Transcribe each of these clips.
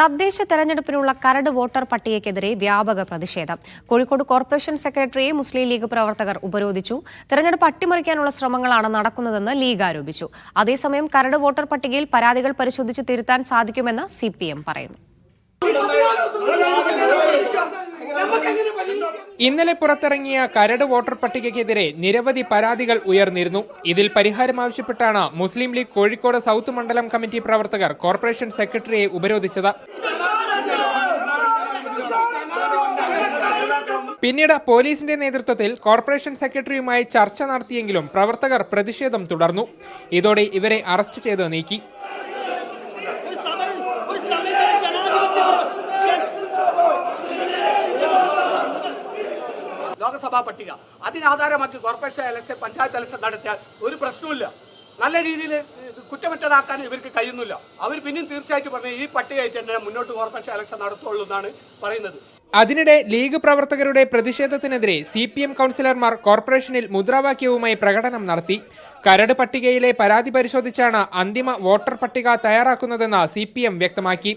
തദ്ദേശ തെരഞ്ഞെടുപ്പിനുള്ള കരട് വോട്ടർ പട്ടികയ്ക്കെതിരെ വ്യാപക പ്രതിഷേധം. കോഴിക്കോട് കോർപ്പറേഷൻ സെക്രട്ടറിയെ മുസ്ലിം ലീഗ് പ്രവർത്തകർ ഉപരോധിച്ചു. തെരഞ്ഞെടുപ്പ് അട്ടിമറിക്കാനുള്ള ശ്രമങ്ങളാണ് നടക്കുന്നതെന്ന് ലീഗ് ആരോപിച്ചു. അതേസമയം കരട് വോട്ടർ പട്ടികയിൽ പരാതികൾ പരിശോധിച്ച് തിരുത്താൻ സാധിക്കുമെന്ന് സി പറയുന്നു. ഇന്നലെ പുറത്തിറങ്ങിയ കരട് വോട്ടർ പട്ടികയ്ക്കെതിരെ നിരവധി പരാതികൾ ഉയർന്നിരുന്നു. ഇതിൽ പരിഹാരം ആവശ്യപ്പെട്ടാണ് മുസ്ലിം ലീഗ് കോഴിക്കോട് സൗത്ത് മണ്ഡലം കമ്മിറ്റി പ്രവർത്തകർ കോർപ്പറേഷൻ സെക്രട്ടറിയെ ഉപരോധിച്ചത്. പിന്നീട് പോലീസിന്റെ നേതൃത്വത്തിൽ കോർപ്പറേഷൻ സെക്രട്ടറിയുമായി ചർച്ച നടത്തിയെങ്കിലും പ്രവർത്തകർ പ്രതിഷേധം തുടർന്നു. ഇതോടെ ഇവരെ അറസ്റ്റ് ചെയ്ത് നീക്കി ഒരു സമരം ഒരു സമീപന ജനാധിപത്യ ലോകസഭാ പട്ടിക. അതിനാധാരമാക്കി കോർപ്പറേഷൻ ഇലക്ഷൻ പഞ്ചായത്ത് ഇലക്ഷൻ നടത്തിയാൽ ഒരു പ്രശ്നവുമില്ല. നല്ല രീതിയിൽ കുറ്റമറ്റതാക്കാൻ ഇവർക്ക് കഴിയുന്നില്ല. അവർ പിന്നെയും തീർച്ചയായിട്ടും പറഞ്ഞു ഈ പട്ടികയായിട്ട് തന്നെ മുന്നോട്ട് കോർപ്പറേഷൻ ഇലക്ഷൻ നടത്തുള്ളൂ എന്നാണ് പറയുന്നത്. അതിനിടെ ലീഗ് പ്രവർത്തകരുടെ പ്രതിഷേധത്തിനെതിരെ സി പി എം കൗൺസിലർമാർ കോർപ്പറേഷനിൽ മുദ്രാവാക്യവുമായി പ്രകടനം നടത്തി. കരട് പട്ടികയിലെ പരാതി പരിശോധിച്ചാണ് അന്തിമ വോട്ടർ പട്ടിക തയ്യാറാക്കുന്നതെന്ന് സി പി എം വ്യക്തമാക്കി.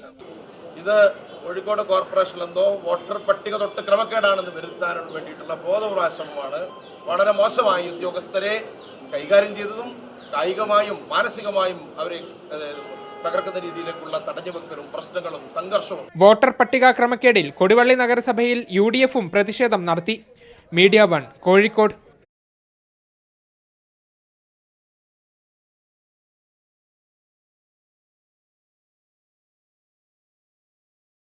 ഇത് കോഴിക്കോട് കോർപ്പറേഷൻ എന്തോ വോട്ടർ പട്ടിക തൊട്ട് ക്രമക്കേടാണെന്ന് വരുത്താൻ വേണ്ടിയിട്ടുള്ള ബോധപ്രാശ്രമമാണ് വളരെ മോശമായി ഉദ്യോഗസ്ഥരെ കൈകാര്യം ചെയ്തതും കായികമായും മാനസികമായും അവരെ തകർക്കുന്ന രീതിയിലേക്കുള്ള തടഞ്ഞുവെക്കലും പ്രശ്നങ്ങളും സംഘർഷവും. വോട്ടർ പട്ടിക ക്രമക്കേടിൽ കൊടുവള്ളി നഗരസഭയിൽ യു ഡി എഫും പ്രതിഷേധം നടത്തി. Media One Kozhikode.